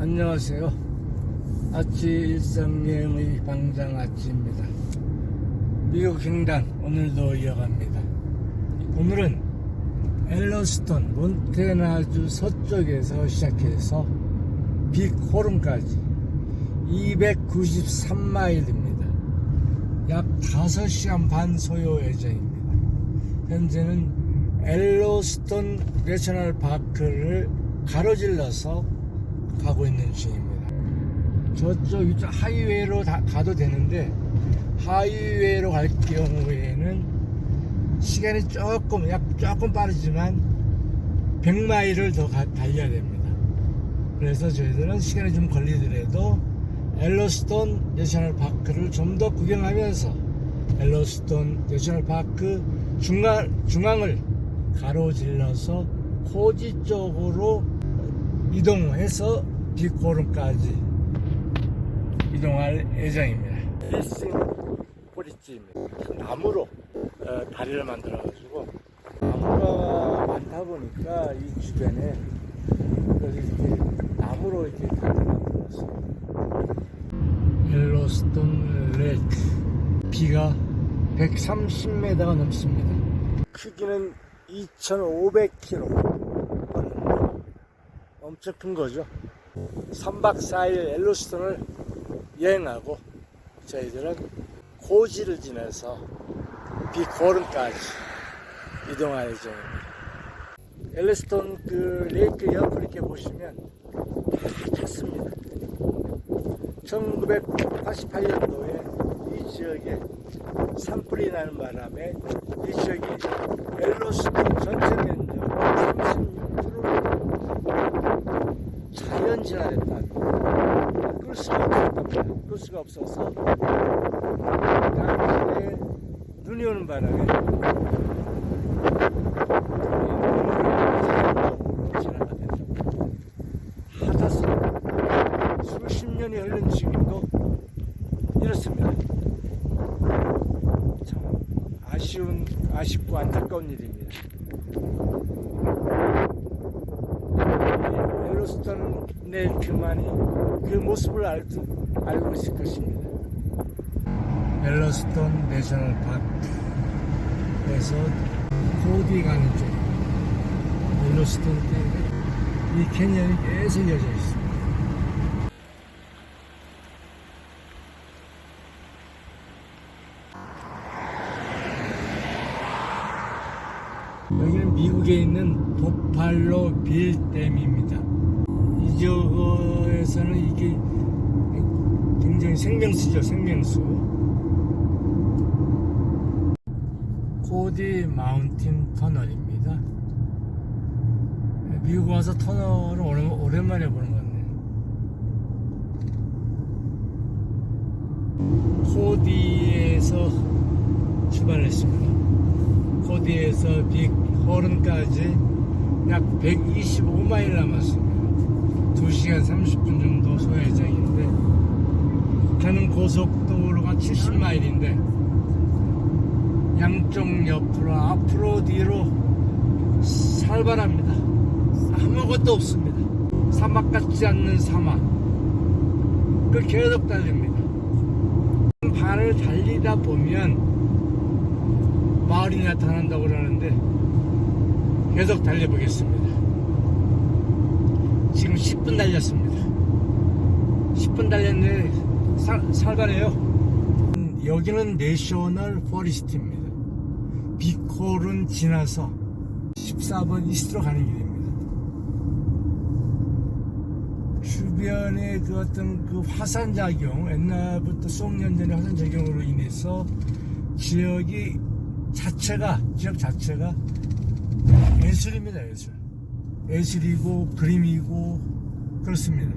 안녕하세요. 아치 일상여행의 방장 아치입니다. 미국 횡단 오늘도 이어갑니다. 오늘은 엘러스톤 몬테나주 서쪽에서 시작해서 빅호름까지 293마일입니다. 약 5시간 반 소요 예정입니다. 현재는 엘로스톤 내셔널 파크를 가로질러서 가고 있는 중입니다. 저쪽 이쪽 하이웨이로 다- 가도 되는데 하이웨이로 갈 경우에는 시간이 조금 약 조금 빠르지만 100마일을 더 가- 달려야 됩니다. 그래서 저희들은 시간이 좀 걸리더라도 엘로스톤 내셔널 파크를 좀 더 구경하면서 엘로스톤 내셔널 파크 중앙, 중앙을 가로질러서 코지 쪽으로 이동해서 빅호름까지 이동할 예정입니다. 필싱 브릿지입니다. 나무로 어, 다리를 만들어가지고 나무가 많다 보니까 이 주변에 이렇게 나무로 이렇게 다리를 만들었어요. 옐로스톤 레이크 비가 130m가 넘습니다. 크기는 2,500km 큰 거죠. 3박 4일 엘로스톤을 여행하고 저희들은 고지를 지나서 빅호른까지 이동할 예정입니다. 엘로스톤 그 레이크 옆을 이렇게 보시면 다 탔습니다. 1988년도에 이 지역에 산불이 나는 바람에 이 지역이 엘로스톤 전체 면적 36%를 자연 진화됐다. 끌 수가 없었답니다. 끌 수가 없어서 당시에 눈이 오는 바람에. 수십 년이 흐른 지금도 이렇습니다. 참 아쉬운 아쉽고 안타까운 일입니다. 옐로스톤 네이크만이 그 모습을 알, 알고 있을 것입니다. 옐로스톤 내셔널 파크에서 코디 가는 쪽 옐로스톤 때문에 이 캐년이 계속 이어져 있습니다. 미국에 있는 보팔로 빌댐입니다. 이 지역에서는 이게 굉장히 생명수죠, 생명수. 코디 마운틴 터널입니다. 미국 와서 터널을 오랜만에 보는 것 같네요. 코디에서 출발했습니다. 코디에서 빅호른까지 약 125마일 남았습니다. 2시간 30분 정도 소요예정인데 가는 고속도로가 70마일인데 양쪽 옆으로 앞으로 뒤로 살벌합니다. 아무것도 없습니다. 사막 같지 않는 사막. 그 계속 달립니다. 반을 달리다 보면 마을이 나타난다고 그러는데 계속 달려보겠습니다. 지금 10분 달렸습니다. 10분 달렸는데 살, 살벌해요. 음, 여기는 내셔널 포리스트입니다. 비콜은 지나서 14번 이스트로 가는 길입니다. 주변에 그 어떤 그 화산 작용, 옛날부터 수억 년 전의 화산 작용으로 인해서 지역이 자체가 지역 자체가 예술입니다 예술. 예술이고 그림이고 그렇습니다.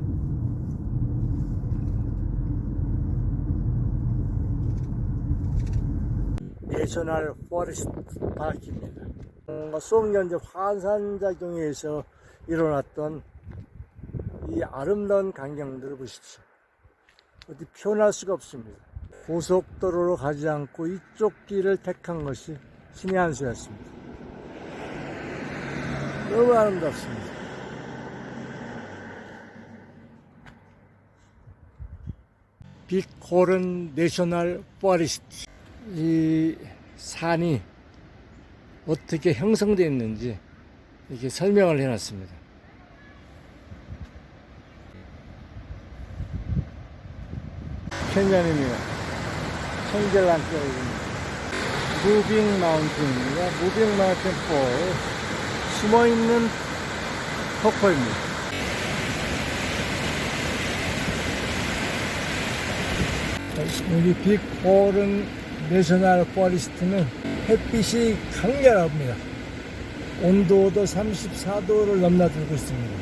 내셔널 포레스트 파크입니다. 어, 수억 년 전 화산작용에 의해서 일어났던 이 아름다운 광경들을 보십시오. 어디 표현할 수가 없습니다 고속도로로 가지 않고 이쪽 길을 택한 것이 신의 한 수였습니다. 너무 아름답습니다. 빅호른 내셔널 포레스트 이 산이 어떻게 형성되었는지 이렇게 설명을 해놨습니다. 캐년입니다. 청계란 쪽입니다. 무빙 마운틴입니다. 무빙 마운틴 4 숨어있는 폭포입니다. 여기 빅호른 내셔널 포레스트는 햇빛이 강렬합니다. 온도도 34도를 넘나들고 있습니다.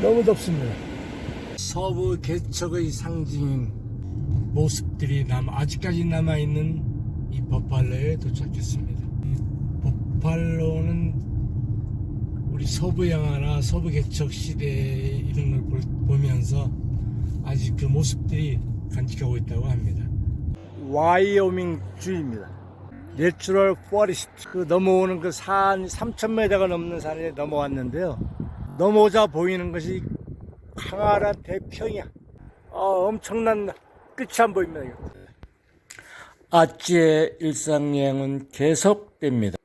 너무 덥습니다. 서부 개척의 상징인 모습들이 남, 아직까지 남아 있는 이 버팔로에 도착했습니다. 이 버팔로는 우리 서부 영화나 서부 개척 시대의 이런 걸 볼- 보면서 아직 그 모습들이 간직하고 있다고 합니다. 와이오밍 주입니다. 내추럴 포레스트 그 넘어오는 그 산 3,000m가 넘는 산에 넘어왔는데요. 넘어오자 보이는 것이 강활한 대평야. 아, 엄청난 끝이 안 보입니다. 아찌의 일상여행은 계속됩니다.